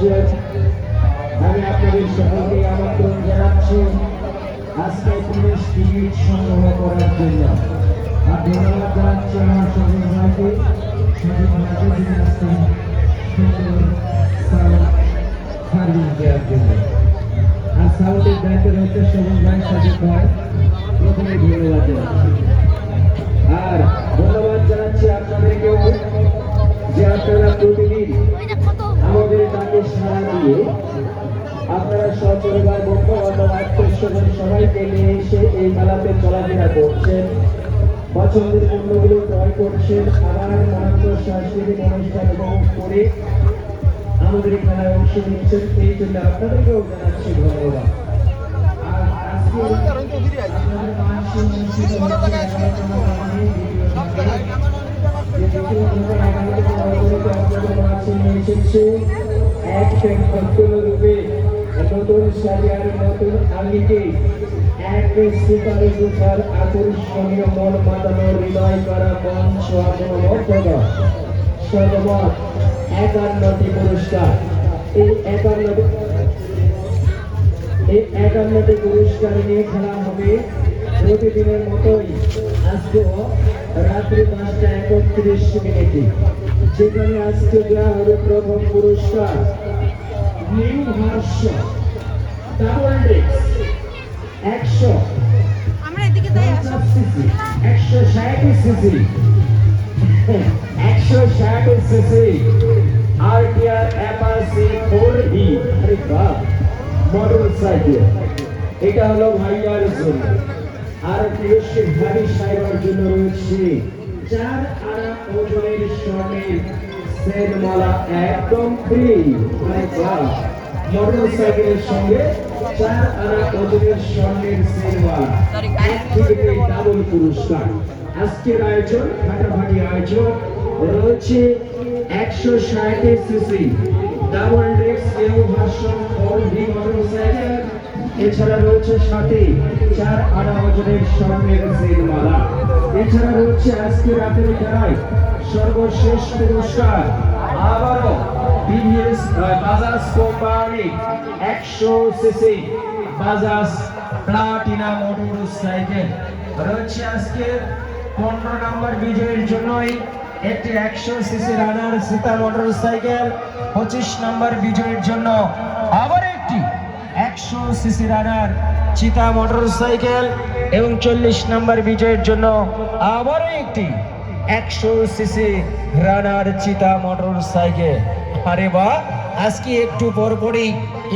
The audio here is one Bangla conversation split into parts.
করছেন আমি আপনাদের সকলকে আমন্ত্রণ জানাচ্ছি। আজকে পুলিশ টিকিট সংগ্রহ করার জন্য। আর ধন্যবাদ জানাচ্ছি আমার সজীব ভাইকে। সজীব ভাইকে যিনি আজকে সার্ভিস দেওয়ার জন্য। আর সাউন্ডের দায়িত্বে রয়েছে সবুজ ভাই সজীব ভাই প্রথমে ধন্যবাদ জানাচ্ছি। দিয়ে আপনারা সপরিবার বন্ধু বান্ধব আত্মীয় স্বজন সবাইকে নিয়ে এসে এই মেলাতে চলাফেরা করছেন। পছন্দের পণ্যগুলো ক্রয় করছেন। আবার নানান সাংস্কৃতিক অনুষ্ঠান উপভোগ করে আমাদের খেলায় অংশ নিচ্ছেন। এই জন্য আপনাদেরকেও জানাচ্ছি ধন্যবাদ। আর আজকে মানসিক মানসিক নতুন সাজার নতুন আঙ্গিকে এক সুপার সুপার আকর্ষণীয় মন মাতানো হৃদয় করা এখনও মর্যাদা সর্বমত একান্নটি পুরস্কার। এই একান্নটি এই একান্নটি পুরস্কার নিয়ে খেলা হবে প্রতিদিনের মতোই আজকেও রাত্রি পাঁচটা একত্রিশ মিনিটে। যেখানে আজকে দেওয়া হবে প্রথম পুরস্কার। নিউ ভার্স ডাবল ডিস্ক একশো আমরা এদিকে যাই সিসি একশো ষাট সিসি একশো ষাট সিসি আরটিআর অ্যাপাসি ফোর ই আরে বাহ মোটর সাইকেল এটা হলো ভাইয়ার জন্য। আর প্রিয়সী ভাবি সাহেবের জন্য রয়েছে চার আনা ওজনের স্বর্ণের সেনমালা একদম ফ্রি আরে বাহ মোটর সঙ্গে চার আনা ওজনের স্বর্ণের সেনমালা টিকিটে ডাবল পুরস্কার। আজকের আয়োজন ফাটাফাটি আয়োজন রয়েছে একশো ষাট সিসি ডাবল ডেক্স এও ভার্সন ফোর ভি মোটরসাইকেল এছাড়া রয়েছে সাথে চার আনা ওজনের স্বর্ণের সেলমালা এছাড়া রয়েছে আজকে রাতের খেলায় সর্বশেষ পুরস্কার। আবারও বিবিএস বাজাজ কোম্পানি একশো CC Bajaj Platina motorcycle. রয়েছে আজকে পনেরো নম্বর বিজয়ের জন্যই একটি একশো সিসি রানার সীতা মোটর সাইকেল। পঁচিশ নম্বর বিজয়ের জন্য আবার একটি একশো সিসি রানার চিতা মোটর সাইকেল এবং চল্লিশ নম্বর বিজয়ের জন্য আবারও একটি একশো সিসি রানার চিতা মোটর সাইকেল। আরে বা আজকে একটু পর পরপরই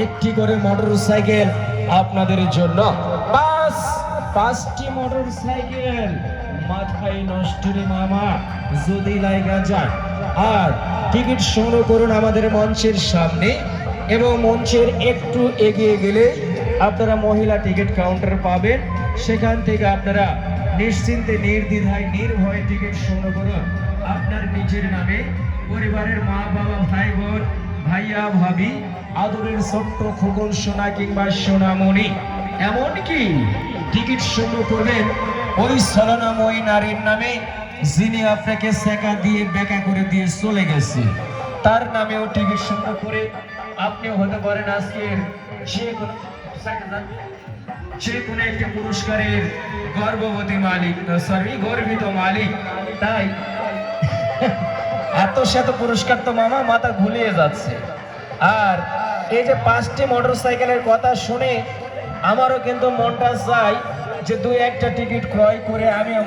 একটি করে মোটর সাইকেল আপনাদের জন্য। বাস, পাঁচটি মোটর সাইকেল। মাথায় নষ্ট রে মামা, যদি লাইগা যায়। আর টিকিট সংগ্রহ করুন আমাদের মঞ্চের সামনে এবং মঞ্চের একটু এগিয়ে গেলে আপনারা মহিলা টিকিট কাউন্টার পাবেন। সেখান থেকে আপনারা নিশ্চিন্তে, নির্দ্বিধায়, নির্ভয়ে টিকিট সংগ্রহ করুন আপনার নিজের নামে পরিবারের মা, বাবা, ভাই, বোন, ভাইয়া, ভাবি, আদরের ছোট্ট খোকন, সোনা কিংবা সোনামণি। এমনকি টিকিট সংগ্রহ করবেন ওই ছলনাময়ী নারীর নামে যিনি আপনাকে সেকা দিয়ে বেকা করে দিয়ে চলে গেছে, তার নামেও টিকিট সংগ্রহ করে আপনিও হতে পারেন আজকের যে কোনো যে কোনো একটি পুরস্কারের গর্ভবতী মালিক সরি গর্বিত মালিক, তাই। এত পুরস্কার তো মামা মাথা ঘুলিয়ে যাচ্ছে। আর এই যে পাঁচটি মোটর সাইকেলের কথা শুনে আমারও কিন্তু মনটা চাই যে দুই একটা টিকিট ক্রয় করে আমিও